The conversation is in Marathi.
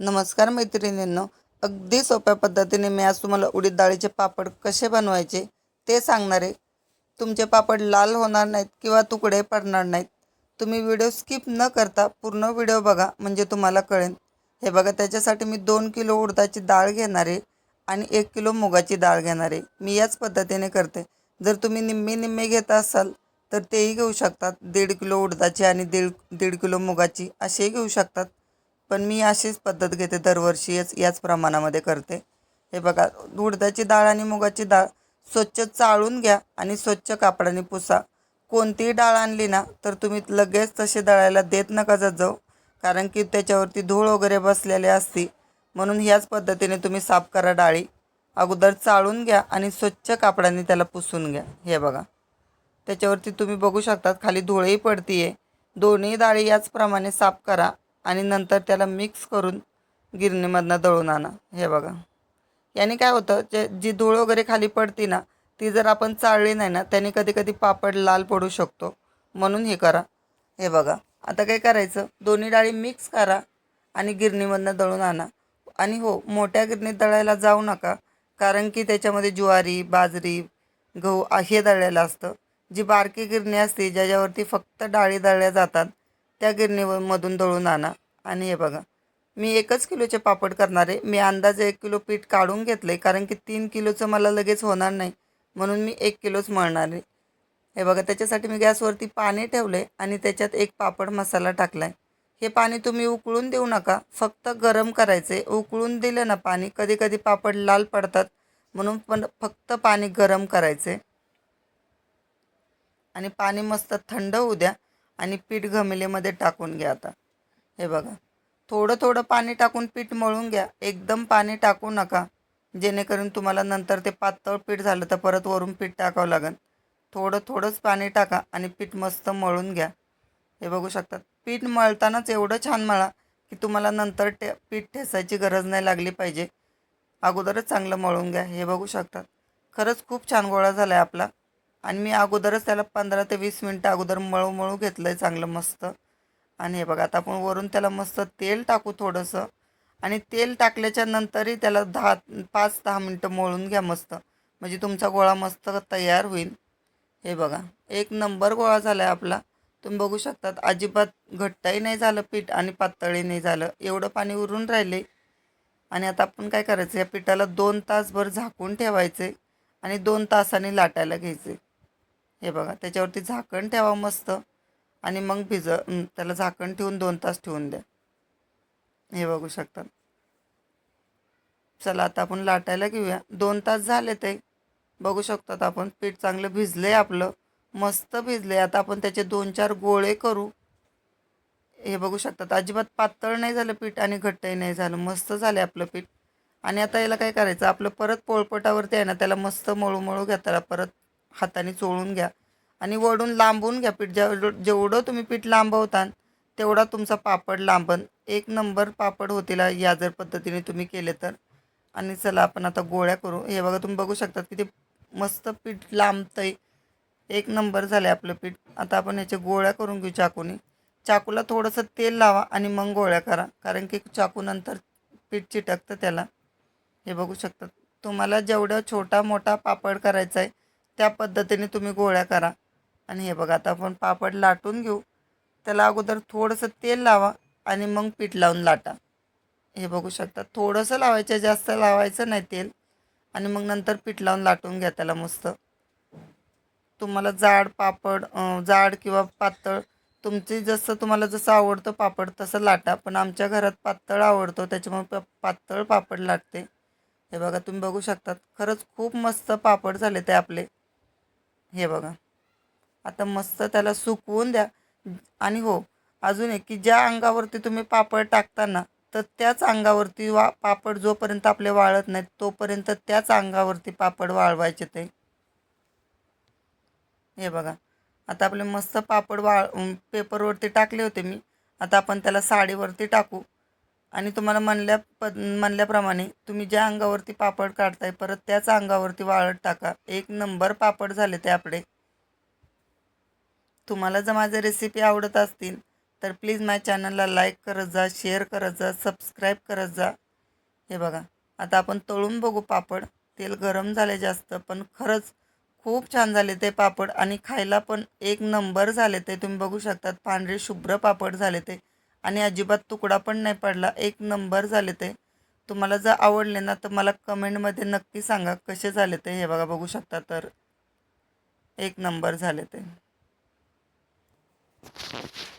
नमस्कार मैत्रिणींनो अगदी सोप्या पद्धतीने मी आज तुम्हाला उडीद डाळीचे पापड कसे बनवायचे ते सांगणार. आहे तुमचे पापड लाल होणार नाहीत किंवा तुकडे पडणार नाहीत. तुम्ही व्हिडिओ स्किप न करता पूर्ण व्हिडिओ बघा म्हणजे तुम्हाला कळेल. हे बघा त्याच्यासाठी मी दोन किलो उडदाची डाळ घेणार आहे आणि एक किलो मुगाची डाळ घेणार. आहे मी याच पद्धतीने करते. जर तुम्ही निम्मे निम्मे घेत असाल तर तेही घेऊ शकतात. दीड किलो उडदाची आणि दीड दीड किलो मुगाची असेही घेऊ शकतात. पण मी अशीच पद्धत घेते दरवर्षी याच प्रमाणामध्ये करते. हे बघा उडदाची डाळ आणि मुगाची डाळ स्वच्छ चाळून घ्या आणि स्वच्छ कापडाने पुसा. कोणतीही डाळ आणली ना तर तुम्ही लगेच तसे दळायला देत नका जात जाऊ कारण की त्याच्यावरती धूळ वगैरे बसलेले असते. म्हणून ह्याच पद्धतीने तुम्ही साफ करा डाळी. अगोदर चाळून घ्या आणि स्वच्छ कापडाने त्याला पुसून घ्या. हे बघा. त्याच्यावरती तुम्ही बघू शकतात खाली धुळेही पडतीये. दोन्ही डाळी याचप्रमाणे साफ करा. आणि नंतर त्याला मिक्स करून गिरणीमधनं दळून आणा. हे बघा. याने काय होतं जे जी धूळ वगैरे खाली पडती ना ती जर आपण चाळली नाही ना त्याने कधी कधी पापड लाल पडू शकतो. म्हणून हे करा. हे बघा. आता काय करायचं? दोन्ही डाळी मिक्स करा आणि गिरणीमधनं दळून आणा. आणि हो मोठ्या गिरणीत दळायला जाऊ नका कारण की त्याच्यामध्ये ज्वारी बाजरी गहू हे दळलेलं असतं. जी बारकी गिरणी असते ज्याच्यावरती फक्त डाळी दळल्या जातात त्या गिरणीमधून दळून आणा. आणि हे बघा मी एकच किलोचे पापड करणार आहे. मी अंदाजे एक किलो पीठ काढून घेतलं आहे कारण की तीन किलोचं मला लगेच होणार नाही. म्हणून मी एक किलोच मळणार आहे. हे बघा त्याच्यासाठी मी गॅसवरती पाणी ठेवलं आहे आणि त्याच्यात एक पापड मसाला टाकला आहे हे पाणी तुम्ही उकळून देऊ नका. फक्त गरम करायचे उकळून दिलं ना पाणी कधी कधी पापड लाल पडतात. म्हणून पण फक्त पाणी गरम करायचे आणि पाणी मस्त थंड होऊ द्या. आणि पीठ घमिलेमध्ये टाकून घ्या आता. हे बघा. थोडं थोडं पाणी टाकून पीठ मळून घ्या. एकदम पाणी टाकू नका. जेणेकरून तुम्हाला नंतर ते पातळ पीठ झालं तर परत वरून पीठ टाकावं लागेल. थोडं थोडंच पाणी टाका आणि पीठ मस्त मळून घ्या. हे बघू शकतात. पीठ मळतानाच एवढं छान मळा की तुम्हाला नंतर टे पीठ ठेसायची गरज नाही लागली पाहिजे. अगोदरच चांगलं मळून घ्या. हे बघू शकतात. खरंच खूप छान गोळा झाला आहे आपला. आणि मी अगोदरच त्याला पंधरा ते वीस मिनटं अगोदर मळू मळू घेतलं आहे चांगलं मस्त. आणि हे बघा आता आपण वरून त्याला मस्त तेल टाकू थोडंसं. आणि तेल टाकल्याच्या नंतरही त्याला दहा पाच दहा मिनटं मळून घ्या मस्त. म्हणजे तुमचा गोळा मस्त तयार होईल. हे बघा एक नंबर गोळा झाला आहे आपला. तुम्ही बघू शकतात अजिबात घट्टही नाही झालं पीठ आणि पातळही नाही झालं. एवढं पाणी उरून राहिले. आणि आता आपण काय करायचं या पिठाला दोन तासभर झाकून ठेवायचे आणि दोन तासाने लाटायला घ्यायचे. हे बघा त्याच्यावरती झाकण ठेवा मस्त. आणि मग भिज त्याला झाकण ठेवून दोन तास ठेवून द्या. हे बघू शकतात चला आता आपण लाटायला घेऊया. दोन तास झाले ते बघू शकतात आपण. पीठ चांगलं भिजले आपलं. मस्त भिजले आता आपण त्याचे दोन चार गोळे करू. हे बघू शकतात. अजिबात पातळ नाही झालं पीठ आणि घट्टही नाही झालं. मस्त झालं आपलं पीठ. आणि आता याला काय करायचं? आपलं परत पोळपटावरती आहे ना त्याला मस्त मळू मळू घ्या त्याला परत हाताने चोळून घ्या आणि वडून लांबून घ्या. पीठ जेवढं जेवढं तुम्ही पीठ लांबवताल तेवढा तुमचा पापड लांबन. एक नंबर पापड होतील या जर पद्धतीने तुम्ही केले तर. आणि चला आपण आता गोळ्या करू. हे बघा तुम्ही बघू शकता किती मस्त पीठ लांबतंय. एक नंबर झालं आपलं पीठ. आता आपण ह्याच्या गोळ्या करून घेऊ चाकूने. चाकूला थोडंसं तेल लावा आणि मग गोळ्या करा. कारण की चाकूनंतर पीठ चिटकतं त्याला. हे बघू शकतात तुम्हाला जेवढं छोटा मोठा पापड करायचा आहे त्या पद्धतीने तुम्ही गोळ्या करा. आणि हे बघा आता आपण पापड लाटून घेऊ. त्याला अगोदर थोडंसं तेल लावा आणि मग पीठ लावून लाटा. हे बघू शकता थोडंसं लावायचं जास्त लावायचं नाही तेल. आणि मग नंतर पीठ लावून लाटून घ्या त्याला मस्त. तुम्हाला जाड पापड जाड किंवा पातळ तुमची जसं तुम्हाला जसं आवडतं पापड तसं लाटा. पण आमच्या घरात पातळ आवडतो त्याच्यामुळे प पातळ पापड लाटते. हे बघा तुम्ही बघू शकतात खरंच खूप मस्त पापड झाले ते आपले. हे बघा. आता मस्त त्याला सुकवून द्या. आणि हो अजून एक की ज्या अंगावरती तुम्ही पापड टाकताना तर त्याच अंगावरती वा पापड जोपर्यंत आपले वाळत नाहीत तोपर्यंत त्याच अंगावरती पापड वाळवायचे ते. हे बघा. आता आपले मस्त पापड वाळ पेपरवरती टाकले होते मी. आता आपण त्याला साडीवरती टाकू. आणि तुम्हाला म्हणल्या पद म्हणल्याप्रमाणे तुम्ही ज्या अंगावरती पापड काढताय परत त्याच अंगावरती वाळत टाका. एक नंबर पापड झाले ते आपले. तुम्हाला जर माझ्या रेसिपी आवडत असतील तर प्लीज माझ्या चॅनलला लाईक करत जा शेअर करत जा सबस्क्राईब करत जा. हे बघा आता आपण तळून बघू पापड. तेल गरम झाले जास्त पण खरंच खूप छान झाले ते पापड. आणि खायला पण एक नंबर झाले ते. तुम्ही बघू शकतात पांढरे शुभ्र पापड झाले ते. आणि अजिबात तुकडा पण नाही पडला. एक नंबर झाले ते. तुम्हाला जर आवडले ना तर मला कमेंटमध्ये नक्की सांगा कसे झाले ते. हे बघा बघू शकता तर. एक नंबर झाले ते.